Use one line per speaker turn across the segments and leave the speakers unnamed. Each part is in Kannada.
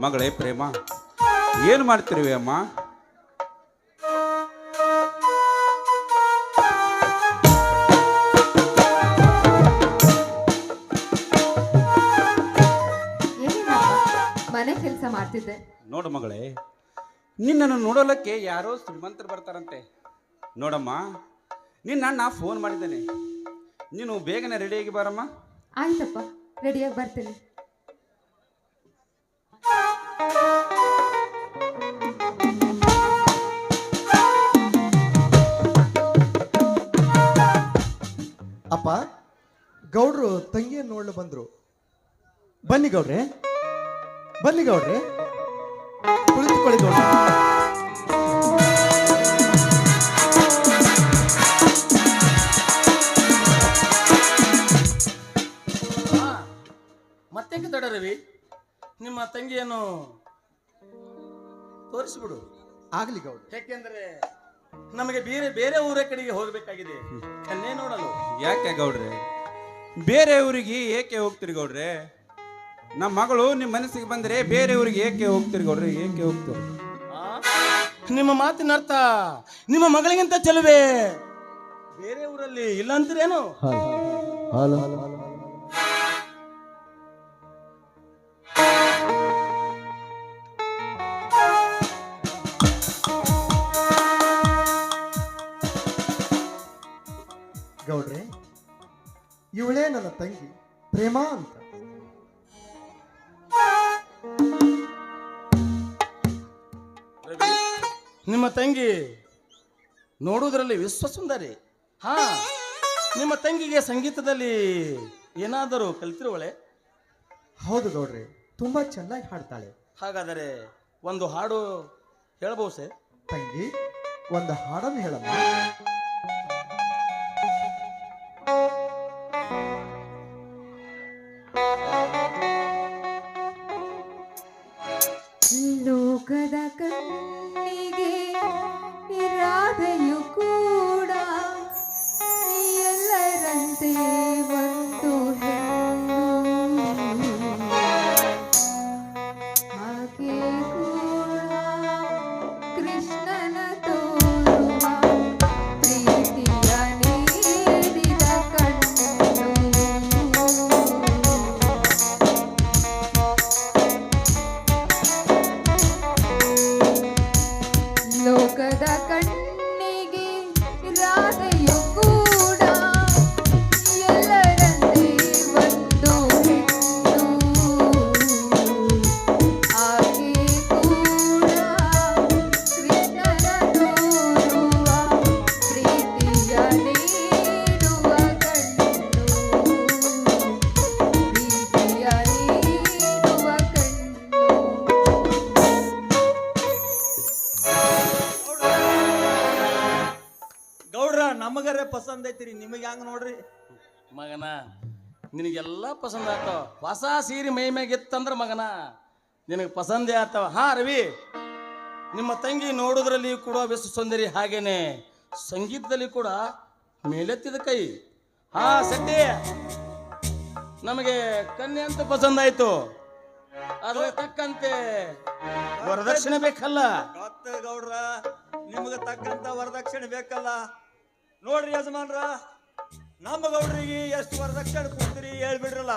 ಮಗಳೇ ಪ್ರೇಮ ಏನು ಮಾಡ್ತಿರುವೆ ಅಮ್ಮ?
ಮನೆ ಕೆಲಸ ಮಾಡ್ತಿದ್ದೆ.
ನೋಡು ಮಗಳೇ ನಿನ್ನನ್ನು ನೋಡೋಲಕ್ಕೆ ಯಾರೋ ಶ್ರೀಮಂತರು ಬರ್ತಾರಂತೆ. ನೋಡಮ್ಮ ನಿನ್ನ ನಾ ಫೋನ್ ಮಾಡಿದ್ದೇನೆ. ನೀನು ಬೇಗನೆ ರೆಡಿಯಾಗಿ ಬಾರಮ್ಮ.
ಆಯ್ತಪ್ಪ ರೆಡಿಯಾಗಿ ಬರ್ತೀನಿ.
ಅಪ್ಪ ಗೌಡ್ರು ತಂಗಿಯನ್ನು ನೋಡಲು ಬಂದ್ರು. ಬನ್ನಿ ಗೌಡ್ರೆ. ಬನ್ನಿ ಗೌಡ್ರೆ. ಕುಳಿತುಕೊಳ್ಳಿ ಗೌಡ್ರೆ.
ನಿಮ್ಮ ತಂಗಿಯನ್ನು ತೋರಿಸ್ಬಿಡು.
ಆಗ್ಲಿ ಗೌಡ
ಯಾಕೆಂದ್ರೆ ನಮಗೆ ಬೇರೆ ಬೇರೆ ಊರ ಕಡೆಗೆ ಹೋಗಬೇಕಾಗಿದೆ. ಕನ್ನೆ ನೋಡಲು.
ಯಾಕೆ ಗೌಡ್ರೆ? ಬೇರೆ ಊರಿಗೆ ಏಕೆ ಹೋಗ್ತೀರಿ ಗೌಡ್ರೆ? ನಮ್ಮ ಮಗಳು ನಿಮ್ಮ ಮನಸ್ಸಿಗೆ ಬಂದ್ರೆ ಬೇರೆ ಊರಿಗೆ ಏಕೆ ಹೋಗ್ತೀರಿ ಗೌಡ್ರೆ? ಏಕೆ ಹೋಗ್ತೀರಿ?
ಆ? ನಿಮ್ಮ ಮಾತಿನ ಅರ್ಥ ನಿಮ್ಮ ಮಗಳಿಗಿಂತ ಚೆಲುವೆ. ಬೇರೆ ಊರಲ್ಲಿ ಇಲ್ಲ ಅಂತೀರೇನು?
ಗೌಡ್ರೆ ಇವಳೇ ನನ್ನ ತಂಗಿ ಪ್ರೇಮ ಅಂತ.
ನಿಮ್ಮ ತಂಗಿ ನೋಡುವುದರಲ್ಲಿ ವಿಶ್ವಸುಂದರಿ. ಹಾ ನಿಮ್ಮ ತಂಗಿಗೆ ಸಂಗೀತದಲ್ಲಿ ಏನಾದರೂ ಕಲಿತಿರುವಳೆ?
ಹೌದು ಗೌಡ್ರಿ ತುಂಬಾ ಚೆನ್ನಾಗಿ ಹಾಡ್ತಾಳೆ.
ಹಾಗಾದರೆ ಒಂದು ಹಾಡು ಹೇಳಬಹುದು ಸರ್
ತಂಗಿ ಒಂದು ಹಾಡನ್ನು ಹೇಳಮ್ಮ.
God. ನಮಗರೆ ಪಸಂದ್ ಐತ್ರಿ ನಿಮಗೆ ಹಂಗ ನೋಡ್ರಿ?
ಮಗನ ನಿನಗೆಲ್ಲ ಪಸಂದ್ ಆಗ್ತಾವ. ಹೊಸ ಸೀರೆ ಮೈ ಮ್ಯಾಗಿತ್ತಂದ್ರ ಮಗನ ನಿನಗೆ ಪಸಂದೇ ಆಗ್ತಾವ. ಹಾ ರವಿ ನಿಮ್ಮ ತಂಗಿ ನೋಡೋದ್ರಲ್ಲಿ ಕೂಡ ವಿಶ್ವ ಸುಂದರಿ ಹಾಗೇನೆ. ಸಂಗೀತದಲ್ಲಿ ಕೂಡ ಮೇಲೆತ್ತಿದ ಕೈ. ಹಾ ಸತ್ಯ ನಮಗೆ ಕನ್ಯೆ ಅಂತ ಪಸಂದ್ ಆಯ್ತು. ಅದ್ರ ತಕ್ಕಂತೆ ವರದಕ್ಷಿಣೆ ಬೇಕಲ್ಲ.
ಗೌಡ್ರ ನಿಮಗೆ ತಕ್ಕಂತ ವರದಕ್ಷಿಣೆ ಬೇಕಲ್ಲ. ನೋಡ್ರಿ ಯಜಮಾನ್ರ, ನಮ್ಮ ಗೌಡ್ರಿಗೆ ಎಷ್ಟು ವರದಕ್ಷಿಣೆ ಕೊಡ್ತೀರಿ ಹೇಳ್ಬಿಡ್ರಲ್ಲ.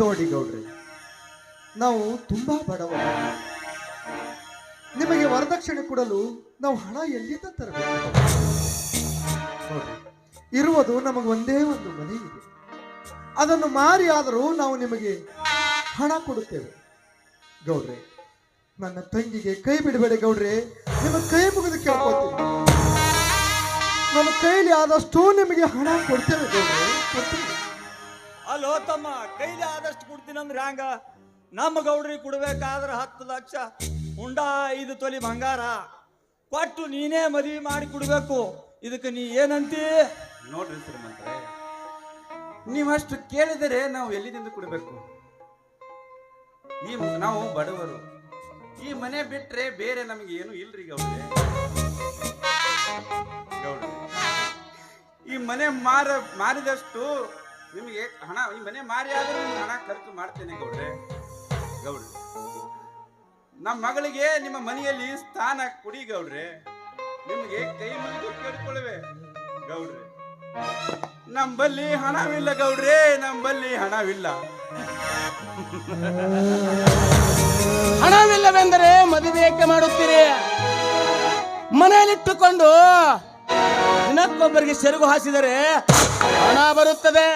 ನೋಡಿ ಗೌಡ್ರಿ, ನಾವು ತುಂಬಾ ಬಡವರು. ನಿಮಗೆ ವರದಕ್ಷಿಣೆ ಕೊಡಲು ನಾವು ಹಣ ಎಲ್ಲಿಂದ ತರಬೇಕು? ಇರುವುದು ನಮಗೆ ಒಂದೇ ಒಂದು ಮನೆ ಇದೆ. ಅದನ್ನು ಮಾರಿ ಆದರೂ ನಾವು ನಿಮಗೆ ಹಣ ಕೊಡುತ್ತೇವೆ. ಗೌಡ್ರೆ ನನ್ನ ತಂಗಿಗೆ ಕೈ ಬಿಡಬೇಡ ಗೌಡ್ರೆ. ನಿಮ್ಮ ಕೈ ಮುಗಿದು ಕೇಳ್ಕೊತೀನಿ. ನಮ್ಮ ಕೈಲಿ ಆದಷ್ಟು ನಿಮಗೆ ಹಣ ಕೊಡ್ತೇವೆ ಗೌಡ್ರೆ. ಅಲೋ
ಅಲ್ಲೋ ತಮ್ಮ ಕೈಲಿ ಆದಷ್ಟು ಕೊಡ್ತೀನಿ ಅಂದ್ರೆ ಹ್ಯಾಂಗ? ನಮ್ಮ ಗೌಡ್ರಿ ಕೊಡ್ಬೇಕಾದ್ರ ಹತ್ತು ಲಕ್ಷ ಉಂಡ ಐದು ತೊಲಿ ಬಂಗಾರ. ಕೊಟ್ಟು ನೀನೇ ಮದುವೆ ಮಾಡಿ ಕೊಡ್ಬೇಕು. ಇದಕ್ಕೆ ನೀ ಏನಂತಿ?
ನೋಡ್ರಿ ಮಂತ್ರ ನೀವಷ್ಟು ಕೇಳಿದರೆ ನಾವು ಎಲ್ಲಿಂದ ಕೊಡಬೇಕು? ನೀವು ನಾವು ಬಡವರು. ಈ ಮನೆ ಬಿಟ್ರೆ ಬೇರೆ ನಮಗೆ ಏನು ಇಲ್ರಿ ಗೌಡ್ರೆ? ಗೌಡ್ರೆ, ಈ ಮನೆ ಮಾರ, ಮಾರಿದಷ್ಟು ನಿಮಗೆ ಹಣ, ಈ ಮನೆ ಮಾರಿ ಆದ್ರೂ ಹಣ ಖರ್ಚು ಮಾಡ್ತೇನೆ ಗೌಡ್ರೆ. ಗೌಡ್ರೆ ನಮ್ಮ ಮಗಳಿಗೆ ನಿಮ್ಮ ಮನೆಯಲ್ಲಿ ಸ್ಥಾನ ಕೊಡಿ ಗೌಡ್ರೆ. ನಿಮಗೆ ಕೈ ಮುಗಿದು ಕೇಳ್ಕೊಳ್ಳುವೆ ಗೌಡ್ರೆ. ನಂಬಲ್ಲಿ ಹಣವಿಲ್ಲ ಗೌಡ್ರೆ ನಂಬಲ್ಲಿ ಹಣವಿಲ್ಲ.
ಹಣವಿಲ್ಲವೆಂದರೆ ಮದುವೆ ಏಕೆ ಮಾಡುತ್ತೀರಿ? ಮನೆಯಲ್ಲಿಟ್ಟುಕೊಂಡು ದಿನಕ್ಕೊಬ್ಬರಿಗೆ ಸೆರಗು ಹಾಸಿದರೆ ಹಣ ಬರುತ್ತದೆ.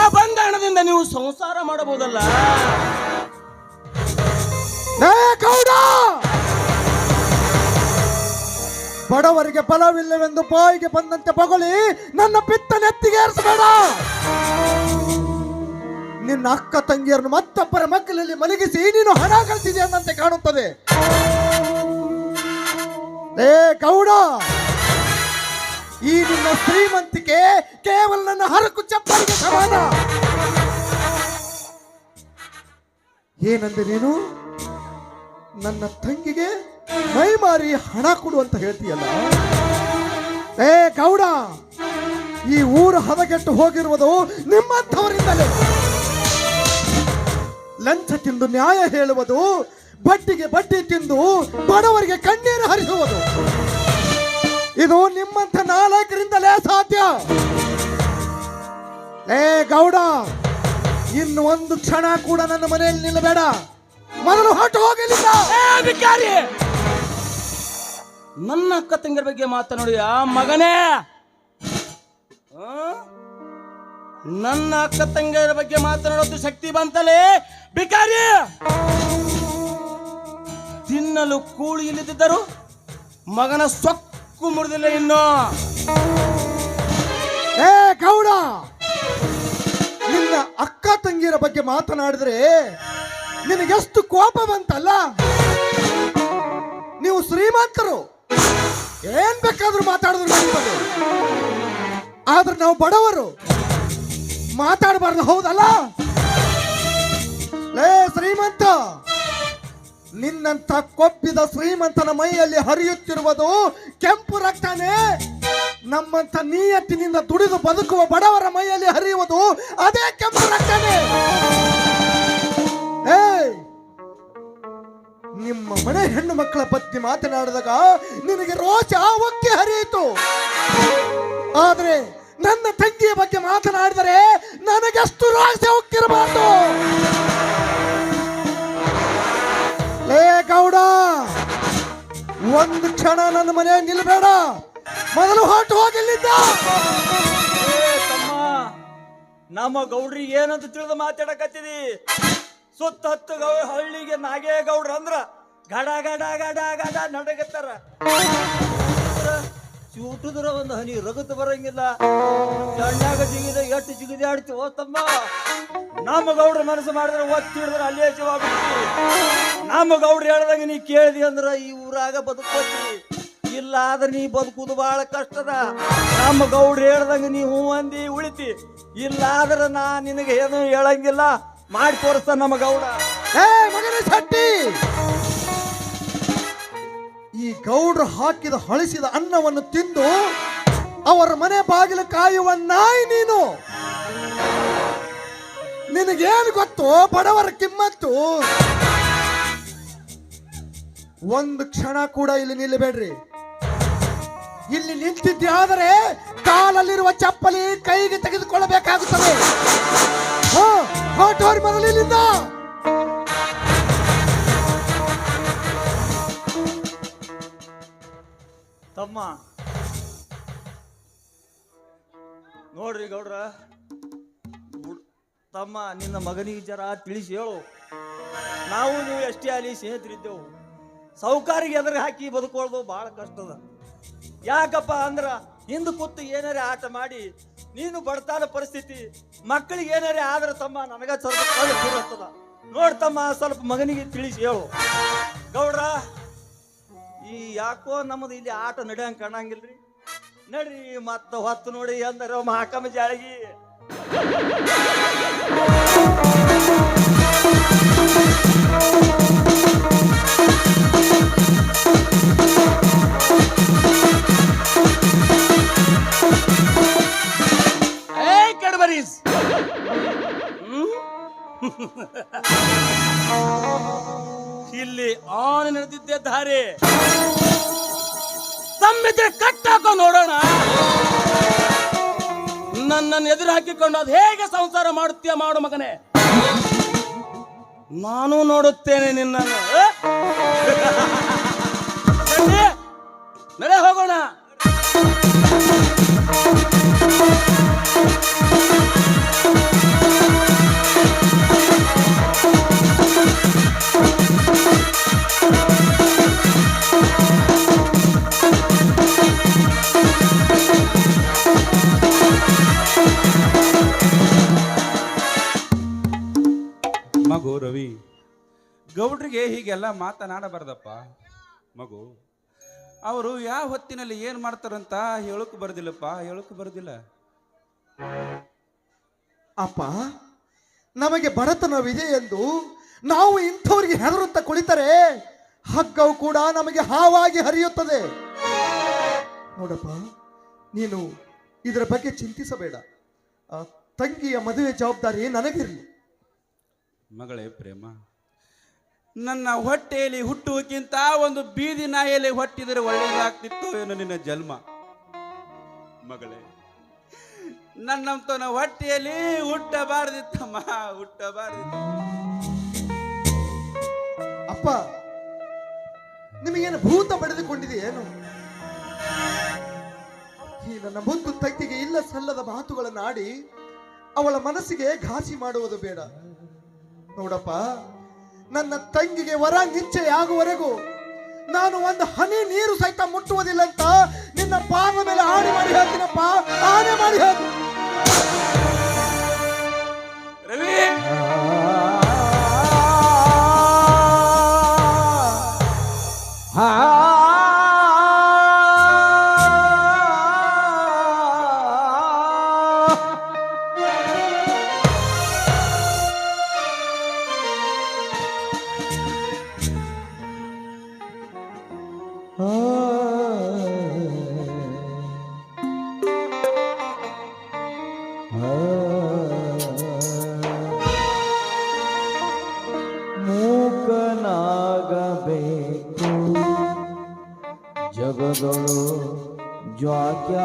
ಆ ಬಂದ ಹಣದಿಂದ ನೀವು ಸಂಸಾರ ಮಾಡಬಹುದಲ್ಲ?
ಬಡವರಿಗೆ ಫಲವಿಲ್ಲವೆಂದು ಬಾಯಿಗೆ ಬಂದಂತೆ ಬಗಲಿ ನನ್ನ ಪಿತ್ತ ನೆತ್ತಿಗೆ ಏರಿಸಬೇಡ. ನಿನ್ನ ಅಕ್ಕ ತಂಗಿಯರನ್ನು ಮತ್ತೊಬ್ಬರ ಮಕ್ಕಳಲ್ಲಿ ಮಲಗಿಸಿ ನೀನು ಹಣ ಗಳಿಸಿದೆ ಅನ್ನಂತೆ ಕಾಣುತ್ತದೆ. ಏ ಗೌಡ, ಈ ನಿನ್ನ ಶ್ರೀಮಂತಿಕೆ ಕೇವಲ ನನ್ನ ಹರಕು ಚಪ್ಪಲಿಗೆ ಸಮಾನ. ಏನಂದೆ ನೀನು? ನನ್ನ ತಂಗಿಗೆ ಮೈ ಮಾರಿ ಹಣ ಕೊಡು ಅಂತ ಹೇಳ್ತೀಯಲ್ಲ? ಏ, ಗೌಡ, ಈ ಊರು ಹದಗೆಟ್ಟು ಹೋಗಿರುವುದು ನಿಮ್ಮಂಥವರಿಂದಲೇ. ಲಂಚ ತಿಂದು ನ್ಯಾಯ ಹೇಳುವುದು, ಬಟ್ಟಿಗೆ ಬಡ್ಡಿ ತಿಂದು ಬಡವರಿಗೆ ಕಣ್ಣೀರು ಹರಿಸುವುದು. ಇದು ನಿಮ್ಮಂಥ ನಾಲ್ಕರಿಂದಲೇ ಸಾಧ್ಯ. ಏ, ಗೌಡ, ಇನ್ನು ಒಂದು ಕ್ಷಣ ಕೂಡ ನನ್ನ ಮನೆಯಲ್ಲಿ ನಿಲ್ಲಬೇಡ. ಮೊದಲು ಹೊಟ್ಟು ಹೋಗಲಿಲ್ಲ.
ನನ್ನ ಅಕ್ಕ ತಂಗಿರ ಬಗ್ಗೆ ಮಾತನಾಡಿ, ಆ ಮಗನೇ? ನನ್ನ ಅಕ್ಕ ತಂಗಿಯರ ಬಗ್ಗೆ ಮಾತನಾಡೋದು ಶಕ್ತಿ ಬಂತಲೇ? ಬಿಕಾರಿ ತಿನ್ನಲು ಕೂಳಿ ಇಲ್ಲದಿದ್ದರು ಮಗನ ಸೊಕ್ಕು ಮುರಿದಿಲ್ಲ ಇನ್ನು.
ಏ, ಗೌಡ! ನಿನ್ನ ಅಕ್ಕ ತಂಗಿಯರ ಬಗ್ಗೆ ಮಾತನಾಡಿದ್ರೆ ನಿನಗೆಷ್ಟು ಕೋಪ ಬಂತಲ್ಲ? ನೀವು ಶ್ರೀಮಂತರು ಏನ್ ಬೇಕಾದ್ರೂ ಮಾತಾಡಿದ್ರು ಆದ್ರೆ ನಾವು ಬಡವರು. ಮಾತಾಡಬಾರ್ದು, ಹೌದಲ್ಲ? ಲೇ, ಶ್ರೀಮಂತ! ನಿನ್ನಂತ ಕೊಬ್ಬಿದ ಶ್ರೀಮಂತನ ಮೈಯಲ್ಲಿ ಹರಿಯುತ್ತಿರುವುದು ಕೆಂಪು ರಕ್ತನೇ. ನಮ್ಮಂತ ನೀಯತ್ತಿನಿಂದ ದುಡಿದು ಬದುಕುವ ಬಡವರ ಮೈಯಲ್ಲಿ ಹರಿಯುವುದು ಅದೇ ಕೆಂಪು ರಕ್ತನೇ. ಏಯ್! ನಿಮ್ಮ ಮನೆ ಹೆಣ್ಣು ಮಕ್ಕಳ ಪತ್ನಿ ಮಾತನಾಡಿದಾಗ ನಿನಗೆ ರೋಚ ಒಕ್ಕೆ ಹರಿಯಿತು. ಆದ್ರೆ ನನ್ನ ತಂಗಿಯ ಬಗ್ಗೆ ಮಾತನಾಡಿದರೆ ನನಗೆಷ್ಟು ರೋಷ ಉಕ್ಕಿರಬಾರ್ದು ಏ ಗೌಡ, ಒಂದು ಕ್ಷಣ ನನ್ನ ಮನೆ ನಿಲ್ಬೇಡ. ಮೊದಲು ಹೊರಟು ಹೋಗಿಲ್ಲಿದ್ದ
ನಮ್ಮ ಗೌಡ್ರಿ ಏನಂತ ತಿಳಿದು ಮಾತಾಡಕತ್ತಿದಿ? ಸುತ್ತ ಹತ್ತು ಗೌ ಹಳ್ಳಿಗೆ ನಾಗೇ ಗೌಡ್ರ ಅಂದ್ರ ಗಡ ಗಡ ಗಡ ಗಡ ನಡಗತ್ತಾರ. ಚೂಟುದ್ರ ಒಂದು ಹನಿ ರಗತ್ ಬರಂಗಿಲ್ಲ. ಚಂಡಾಗ ಜಿಗಿದ ಎಷ್ಟು ಜಿಗಿದ ಓ ತಮ್ಮ. ನಮ್ಮ ಗೌಡ್ರ ಮನಸ್ಸು ಮಾಡಿದ್ರೆ ಒತ್ತಿ ಹಿಡಿದ್ರೆ ಅಲ್ಲೇ ಜೀವಾಗ್ಬಿಡ್ತಿ ನಮ್ಮ ಗೌಡ್ರ ಹೇಳ್ದಂಗ ನೀ ಕೇಳಿದಿ ಅಂದ್ರ ಈ ಊರಾಗ ಬದುಕೋತಿ ಇಲ್ಲ ಆದ್ರೆ ನೀ ಬದುಕುದು ಬಹಳ ಕಷ್ಟದ. ನಮ್ಮ ಗೌಡ್ರ ಹೇಳ್ದಂಗ ನೀ ಹೂ ಅಂದಿ ಉಳಿತಿ. ಇಲ್ಲಾದ್ರೆ ನಾ ನಿನಗೆ ಏನು ಹೇಳಂಗಿಲ್ಲ. ಮಾಡಿ ತೋರಿಸ್ತ ನಮ್ಮ ಗೌಡ.
ಏ, ಮಗನ ಶೆಟ್ಟಿ! ಈ ಗೌಡ್ರು ಹಾಕಿದ ಹಳಿಸಿದ ಅನ್ನವನ್ನು ತಿಂದು ಅವರ ಮನೆ ಬಾಗಿಲು ಕಾಯುವ ನಾಯಿ ನೀನು. ನಿನಗೇನು ಗೊತ್ತು? ಬಡವರ ಕಿಮ್ಮತ್ತು. ಒಂದು ಕ್ಷಣ ಕೂಡ ಇಲ್ಲಿ ನಿಲ್ಲಬೇಡ್ರಿ. ಇಲ್ಲಿ ನಿಂತಿದ್ದಾದರೆ ಕಾಲಲ್ಲಿರುವ ಚಪ್ಪಲಿ ಕೈಗೆ ತೆಗೆದುಕೊಳ್ಳಬೇಕಾಗುತ್ತದೆ. ಹೋ ಮರಳಿಲಿಂದ
ತಮ್ಮ. ನೋಡ್ರಿ ಗೌಡ್ರ. ತಮ್ಮ, ನಿನ್ನ ಮಗನಿಗೆ ಜರ ತಿಳಿಸಿ ಹೇಳು. ನಾವು ನೀವು ಎಷ್ಟೇ ಅಲ್ಲಿ ಸ್ನೇಹಿತರಿದ್ದೆವು. ಸೌಕಾರಿಗೆ ಎದುರು ಹಾಕಿ ಬದುಕೊಳ್ಳೋದು ಭಾಳ ಕಷ್ಟದ. ಯಾಕಪ್ಪ ಅಂದ್ರ ಹಿಂದೆ ಕೂತು ಏನಾರೇ ಆಟ ಮಾಡಿ, ನೀನು ಬಡತಾನ ಪರಿಸ್ಥಿತಿ, ಮಕ್ಕಳಿಗೆ ಏನಾರೇ ಆದ್ರೆ ತಮ್ಮ ನನಗ ಸ್ವಲ್ಪ ನೋಡ್ತಮ್ಮ ಸ್ವಲ್ಪ ಮಗನಿಗೆ ತಿಳಿಸಿ ಹೇಳು. ಗೌಡ್ರ, ಈ ಯಾಕೋ ನಮ್ಮದು ಇಲ್ಲಿ ಆಟ ನಡೆಯಂಗ್ ಕಾಣಂಗಿಲ್ರಿ? ನಡ್ರಿ ಮತ್ತ ಹೊತ್ತು ನೋಡಿ ಅಂದ್ರೆ ಮಹಾಕಮ ಜಾಳಗಿ
ಇಲ್ಲಿ ಆನೆ ನಡೆದಿದ್ದೆ ದಾರಿ. ತಮ್ಮಿದ್ರೆ ಕಟ್ಟಾಕೋ ನೋಡೋಣ. ನನ್ನನ್ನು ಎದುರು ಹಾಕಿಕೊಂಡು ಅದು ಹೇಗೆ ಸಂಸಾರ ಮಾಡುತ್ತೀಯ ಮಾಡು ಮಗನೇ. ನಾನು ನೋಡುತ್ತೇನೆ ನಿನ್ನನ್ನು? ನಡೆ ಹೋಗೋಣ.
ಹೀಗೆಲ್ಲ ಮಾತನಾಡಬಾರ್ದಪ್ಪ. ಮಗು ಅವರು ಯಾವ ಹೊತ್ತಿನಲ್ಲಿ ಏನ್ ಮಾಡ್ತಾರಂತ ಹೇಳಕ್ ಬರ್ದಿಲ್ಲಪ್ಪ ಹೇಳಕ್ ಬರ್ದಿಲ್ಲ.
ಅಪ್ಪ ನಮಗೆ ಬಡತನವಿದೆ ಎಂದು ನಾವು ಇಂಥವ್ರಿಗೆ ಹೆದರುತ್ತಾ ಕುಳಿತರೆ ಹಗ್ಗವು ಕೂಡ ನಮಗೆ ಹಾವಾಗಿ ಹರಿಯುತ್ತದೆ. ನೋಡಪ್ಪ ನೀನು ಇದರ ಬಗ್ಗೆ ಚಿಂತಿಸಬೇಡ. ಆ ತಂಗಿಯ ಮದುವೆ ಜವಾಬ್ದಾರಿ ನನಗಿರಲಿ.
ಮಗಳೇ ಪ್ರೇಮ ನನ್ನ ಹೊಟ್ಟೆಯಲ್ಲಿ ಹುಟ್ಟುವಕ್ಕಿಂತ ಒಂದು ಬೀದಿ ನಾಯಿಯಲ್ಲಿ ಹೊಟ್ಟಿದರೆ ಒಳ್ಳೆಯದಾಗ್ತಿತ್ತು ಏನೋ ನಿನ್ನ ಜನ್ಮ. ಮಗಳೇ, ನನ್ನಂತನ ಹೊಟ್ಟೆಯಲ್ಲಿ ಹುಟ್ಟಬಾರ್ದಿತ್ತಮ್ಮ, ಹುಟ್ಟಬಾರ್ದಿತ್ತು.
ಅಪ್ಪ, ನಿಮಗೇನು ಭೂತ ಪಡೆದುಕೊಂಡಿದೆಯೇನು ಏನು? ಈ ನನ್ನ ಮುದ್ದು ತಗ್ಗಿಗೆ ಇಲ್ಲ ಸಲ್ಲದ ಮಾತುಗಳನ್ನು ಆಡಿ ಅವಳ ಮನಸ್ಸಿಗೆ ಘಾಸಿ ಮಾಡುವುದು ಬೇಡ. ನೋಡಪ್ಪ ನನ್ನ ತಂಗಿಗೆ ವರ ನಿಶ್ಚಯಾಗುವವರೆಗೂ ನಾನು ಒಂದು ಹನಿ ನೀರು ಸಹಿತ ಮುಟ್ಟುವುದಿಲ್ಲ ಅಂತ ನಿನ್ನ ಪಾದ ಮೇಲೆ ಆಣೆ ಮಾಡಿ ಹೇಳ್ತೀನಪ್ಪ, ಆಣೆ ಮಾಡಿ ಹೇಳ್ತೀನಿ.
ಜೀವನಾಗಬೇಕು ಜಗದೊಳು ಜ್ವಾಕ್ಯಾಗಿರಬೇಕು